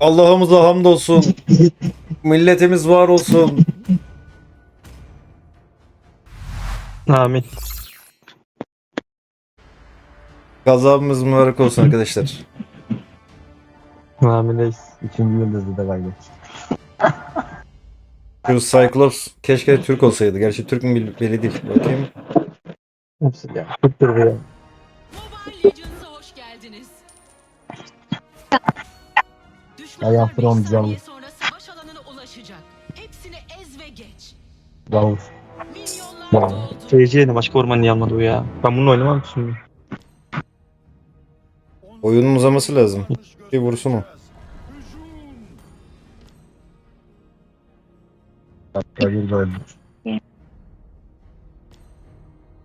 Allah'ımıza hamdolsun. Milletimiz var olsun. Amin. Gazabımız mübarek olsun arkadaşlar. Amin reis. Üçüncü yıldızı da kaybettik. Şu Cyclops keşke Türk olsaydı. Gerçi Türk mü belli değil. Bakayım. Hepsi ya. Tuttur bu ya. Mobile Legends'a ve geç. Davul. Milyonlar Ya. doldu. CC'ye başka orman niye almadı bu ya? Ben bununla oynamam ki şimdi. Oyunun uzaması lazım. Bir vursun o. Bir böldü.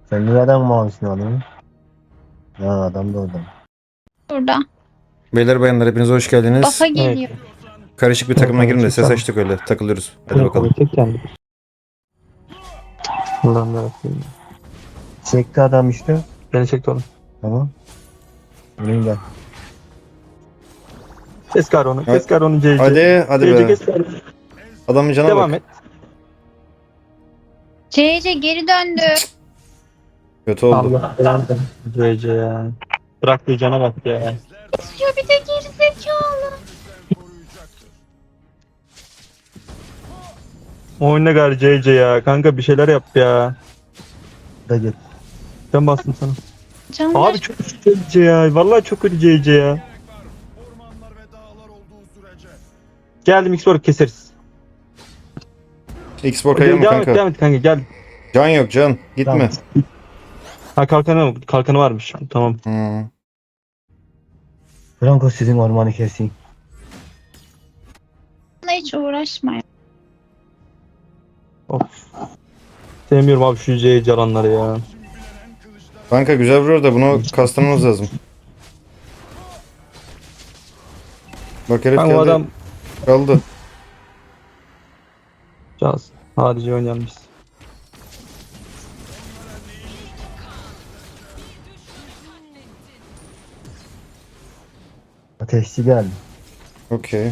Sen neden mavisini alıyorsun? Ha adam da orada. Burada. Beyler bayanlar hepiniz hoş geldiniz. Bafa geliyor. Karışık bir takımına girin de ses açtık öyle. Takılıyoruz. Hadi bakalım. Allah'ım yarabbim. Çekti adam işte. Beni çekti oğlum. Tamam. Buraya gel. Kes kar onu. Kes kar onu CC. Hadi hadi CC be. kes. Adamın cana Devam bak. et. CC geri döndü. Kötü oldu. Allah belanı. CC ya. Bıraktığı cana bak ya. Diyor bir de geri zekalı. Oyna gar CC ya. Kanka bir şeyler yap ya. Da git. Ben bastım sana. Canlar. Abi çok kötü CC ya. Vallahi çok kötü CC ya. Geldim X keseriz. X-Borg Devam kayıyor mu et, kanka? devam et kanka gel. Can yok can. Gitme. Tamam. Ha kalkanı kalkanı varmış. Tamam. Hmm. Franco sizin ormanı keseyim. hiç uğraşma. Of. Sevmiyorum abi şu CC alanları ya. Kanka güzel vuruyor da bunu kastırmamız lazım. Bak herif geldi. adam Kaldı. Caz. Hadice oynayalım biz. Ateşçi geldi. Okey.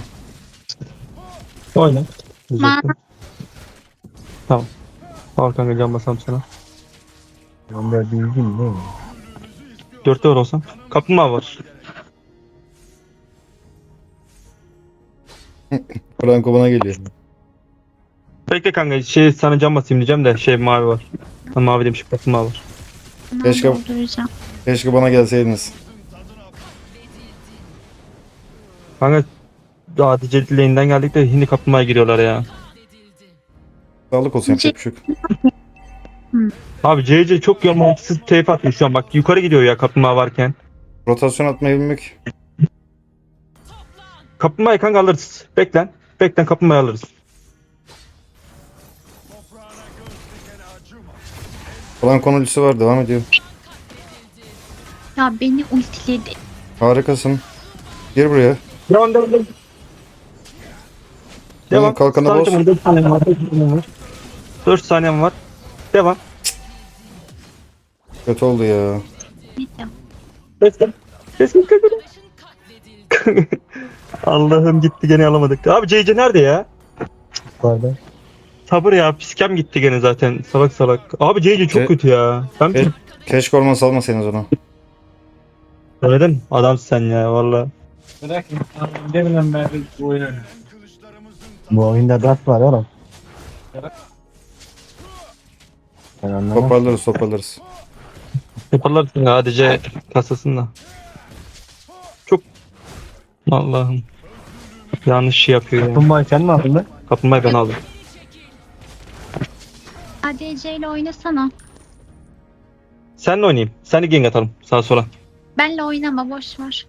Oyna. Diyecektim. Tamam. Al kanka can basam sana. Onlar bilgin değil mi? Dörtte var olsam. Kaplumbağa var. Franco bana geliyor. Bekle kanka şey sana can basayım diyeceğim de şey mavi var. Ha, mavi demişim kaplumbağa var. Keşke-. Keşke bana gelseydiniz. Kanka Hadice lane'den geldik de hindi kaplumbağaya giriyorlar ya. Sağlık olsun yapacak bir şey yok. Abi CC çok yormansız teyp atıyor şu an bak yukarı gidiyor ya kaplumbağa varken. Rotasyon atmayı bilmek. Kaplumbağayı kanka alırız. Beklen. Beklen kaplumbağayı alırız. Franco'nun ultisi var devam ediyor. Ya beni ultiledi. Harikasın. Gir buraya. Devam devam devam. Devam, kalkanı boz. Sadece 4 saniyem var. 4 saniyem var. 4 saniyem var. Devam. Kötü oldu ya. Destek. Destek. Allah'ım gitti gene alamadık. Abi CC nerede ya? Yukarıda. Sabır ya piskem gitti gene zaten salak salak. Abi CC çok Ce- kötü ya. Ben Ke- Keşke orman salmasaydınız onu. Söyledin adamsın sen ya valla. Bırakın. Deminden beri bu oyunu oynuyorum. Bu oyunda gaz var oğlum. Ben anlamam. Toparlarız toparlarız. Yaparlarsın ADC kasasında. Çok Allah'ım. Yanlış şey yapıyor ya. Kumbayı sen mi aldın lan? Kapılmayı ben aldım. ADC ile oynasana. Senle oynayayım. Sen de gank atalım sağa sola. Benle oynama boş ver.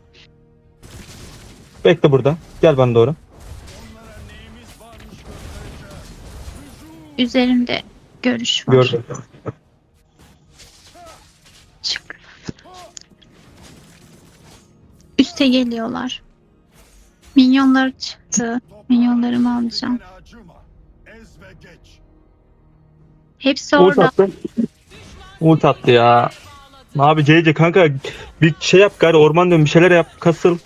Bekle burada. Gel bana doğru. Üzerimde görüş var. Gördüm. Çık. Üste geliyorlar. Minyonlar çıktı. Minyonlarımı alacağım. Hepsi Ult orada. attı. Ult attı ya. Abi CC kanka bir şey yap gari orman dön bir şeyler yap kasıl.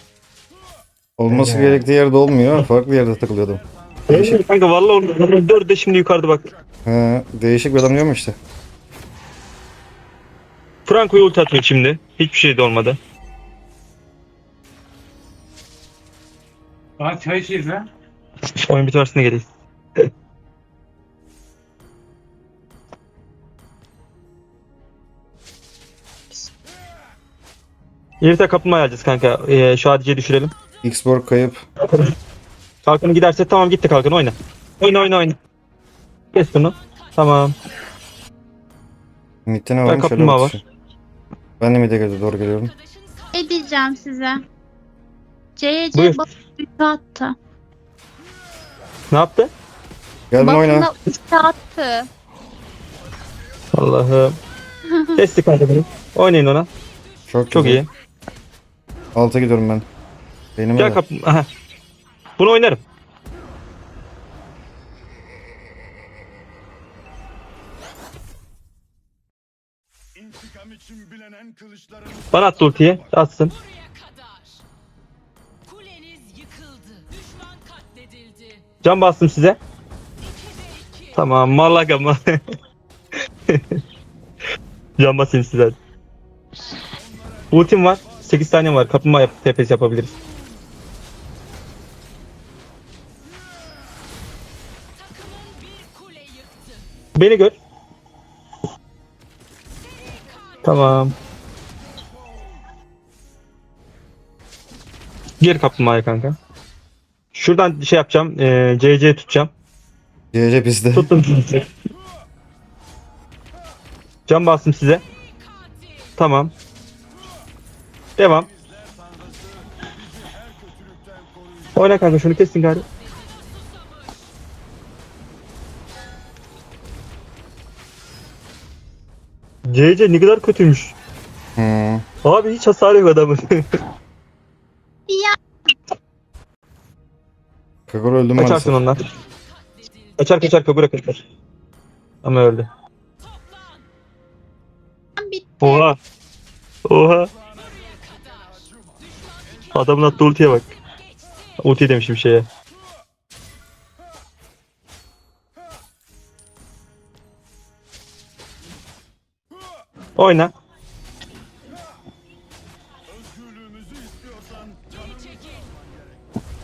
Olması gerektiği yerde olmuyor. Farklı yerde takılıyordum. Değişik, Kanka vallahi orada dört de şimdi yukarıda bak. he, değişik bir adam diyorum işte. Franco'yu ulti atıyor şimdi. Hiçbir şey de olmadı. Aa çay içeriz lan. Oyun bitiversin de geleyim. Yirte kaplumbağa alacağız kanka. Ee, şu Hadice'yi düşürelim. X-Borg kayıp. Kalkanı giderse tamam gitti kalkan oyna. Oyna oyna oyna. Kes bunu. Tamam. Mid'de ne Ben varmış? Şöyle kaplumbağa var. Ben de mid'e geldi doğru geliyorum. Ne diyeceğim size? Buyur. CC buff üçe attı. Ne yaptı? Geldim oyna. Üçe attı. Allah'ım. Kesti kanka beni. Oynayın ona. Çok, Çok güzel. iyi. Alta gidiyorum ben. Benim Gel öyle. kapım. Aha. Bunu oynarım. Bana attı ultiyi. Atsın. Buraya kadar. Kuleniz yıkıldı. Düşman katledildi. Can bastım size. Tamam. Malaga mı? Can basayım size. Ultim var. 8 tane var. Kaplumbağa yap TPS yapabiliriz. Beni gör. Tamam. Gir kaplumbağaya kanka. Şuradan şey yapacağım. Ee, CC tutacağım. CC bizde. Tuttum sizi. Can bastım size. Tamam. Devam. Oyna kanka şunu kessin gari. CC ne kadar kötüymüş. Hı. Abi hiç hasar yok adamın. Ya Kagura öldüm Kaçarsın maalesef. ondan. Kaçar kaçar Kagura kaçar. Ama öldü. bitti. Oha. Oha. Adamın attığı ultiye bak. Ulti demişim şeye. Oyna.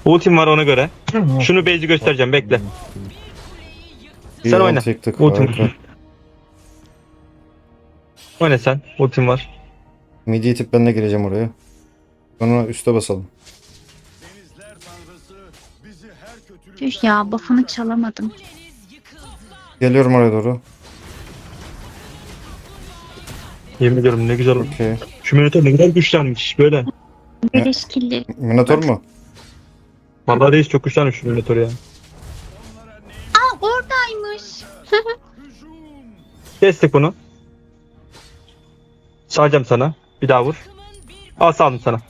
Ultim var ona göre. Şunu base'i göstereceğim bekle. Sen oyna. altı yıktık, Ultim. Oyna sen. Ultim var. Midi itip ben de gireceğim oraya. Sonra üste basalım. denizler tanrısı bizi her kötülük Tüh ya buff'ını çalamadım. Geliyorum oraya doğru. Yemin ediyorum ne güzel. Okey. Şu Minotaur ne kadar güçlenmiş böyle. Beleşkilli. Minotaur mu? Vallahi reis çok güçlenmiş şu Minotaur ya. Aa oradaymış. Kestik bunu. Salacağım sana. Bir daha vur. Al saldım sana.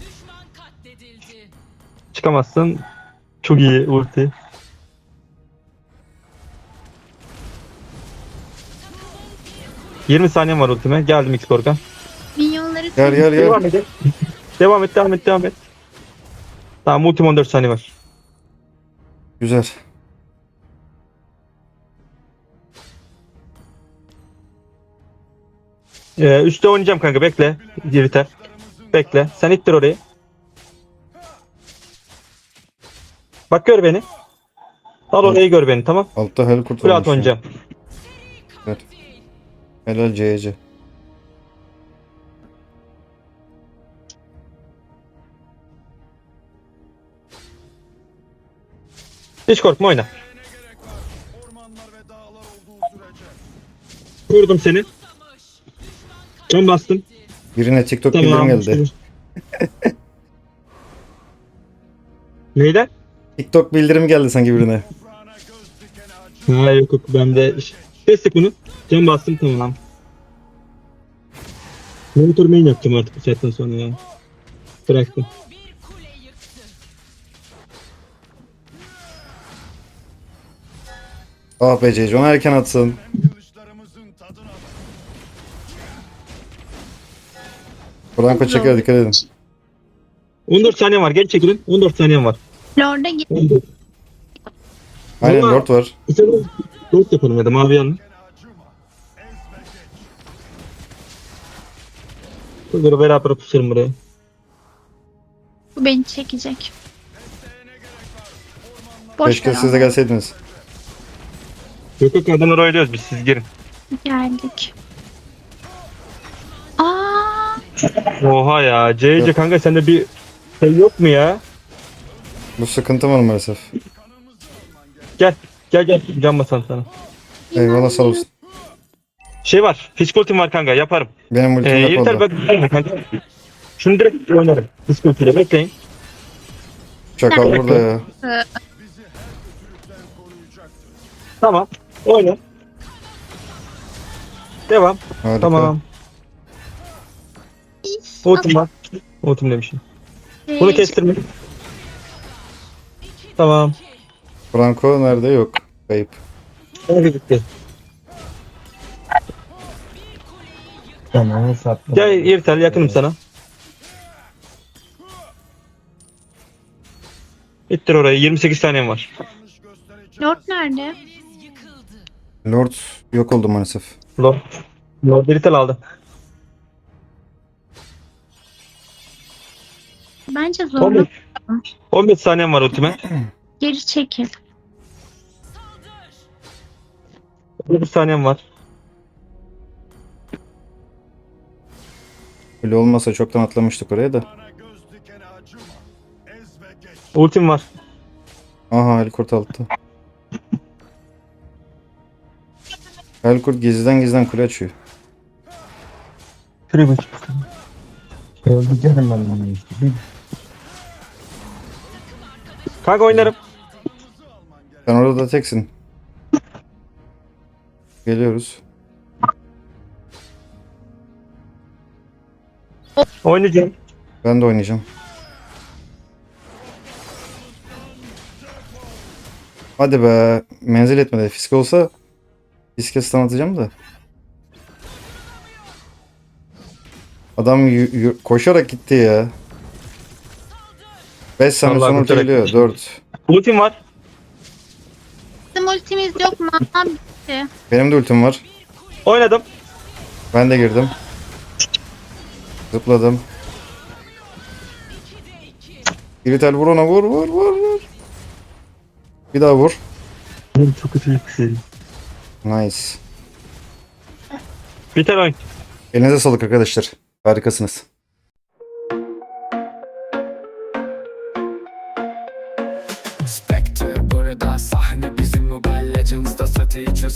düşman katledildi. Çıkamazsın. Çok iyi ulti. ...20 saniyem var ultime. Geldim X-Borg'a. Minyonları Gel gel gel. Devam et. Devam et, devam et, devam et. Tamam, ultim 14 saniye var. Güzel. Ee, üstte oynayacağım kanka, bekle. Diriter. Bekle. Sen ittir orayı. Bak gör beni. Al orayı gör beni, tamam. Altta hel kurt Kule at olmuş ya. oynayacağım. Evet. Helal CC. Hiç korkma oyna. Vurdum seni. Can bastım. Birine TikTok bildirim geldi. Neyden? TikTok bildirim geldi sanki birine. Ha yok yok ben de kestik bunu. Can bastım tamam. Monitor main yapacağım artık bu saatten sonra ya. Bıraktım. Ah be CC onu erken atsın. Franco çeker dikkat edin. 14 saniyem var. Gel çekilin. 14 saniyem var. Lord'a git. 14. Aynen Lord var. Dört yapalım ya da mavi yanına. Böyle beraber pusarım buraya. Bu beni çekecek. Boş Keşke ver siz de gelseydiniz. Yok yok adamları oynuyoruz biz siz girin. Geldik. Aa, Oha ya CC kanka sende bir şey yok mu ya? Bu sıkıntı var maalesef. Gel gel gel can basan sana. Eyvallah sağ olsun. Şey var fiskol var kanka yaparım. Benim Ee, ultim yok yeter bak gelme kanka. Şunu direkt oynarım. Fiskol ile bekleyin. Çakal burada ya. Tamam oyna. Devam. Harika. Tamam. Ultim var. Ultim demişim. Bunu Ee, kestirme. Tamam. Franco nerede yok. Kayıp. Hadi bitti. Tamam sattım. Gel İrtel yakınım sana. Bittir orayı. 28 saniyem var. Lord nerede? Lord yok oldu maalesef. Lord. Lord İrtel aldı. Bence zorla 15. 15 saniyem var ultime. geri çekil. 19 saniyem var. Öyle olmasa çoktan atlamıştık oraya da. Ultim var. Aha Helkurt altta. Helkurt gizliden gizliden kule açıyor. Şuraya bak. Öldüreceğim ben bunu işte. Bir Kanka oynarım. Sen orada da teksin. Geliyoruz. Oynayacağım. Ben de oynayacağım. Hadi be. Menzil etmedi. Fiske olsa fiske stun atacağım da. Adam koşarak gitti ya. 5 saniye Vallahi sonra geliyor. gitti. 4. Ultim var. Bizim ultimiz yok mu? Bitti. Benim de ultim var. Oynadım. Ben de girdim. Zıpladım. Iritel vur ona vur vur vur vur. Bir daha vur. Çok kötü bir şey. Nice. Biter oyun. Elinize sağlık arkadaşlar. Harikasınız.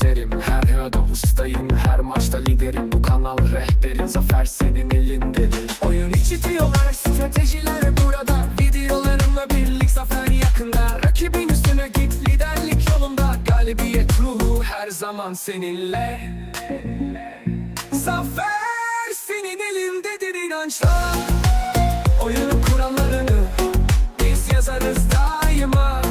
Çözerim Her yada ustayım her maçta liderim. Bu kanal rehberin zafer senin elindedir Oyun içi diyorlar stratejiler burada. Videolarımla birlik zafer yakında. Rakibin üstüne git liderlik yolunda. Galibiyet ruhu her zaman seninle. Zafer senin elindedir inançla. Oyunun kurallarını biz yazarız daima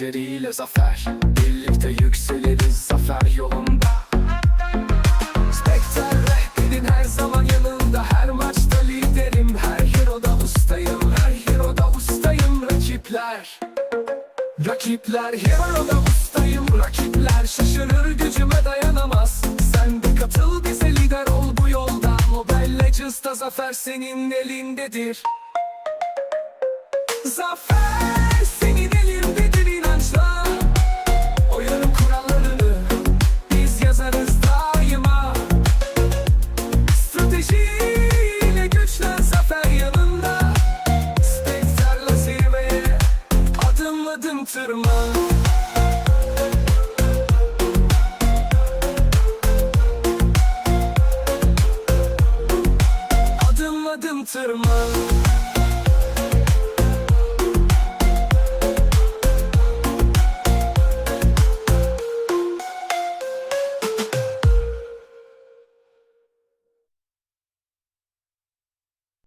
beceriyle zafer. Birlikte yükseliriz zafer yolunda. Spekter rehberin her zaman yanında. Her maçta liderim. Her hero'da ustayım. Her hero'da ustayım. Rakipler. Rakipler hero'da ustayım. Rakipler şaşırır gücüme dayanamaz. Sen de katıl bize lider ol bu yolda. Mobile Legends'ta zafer senin elindedir. Zafer kaçırma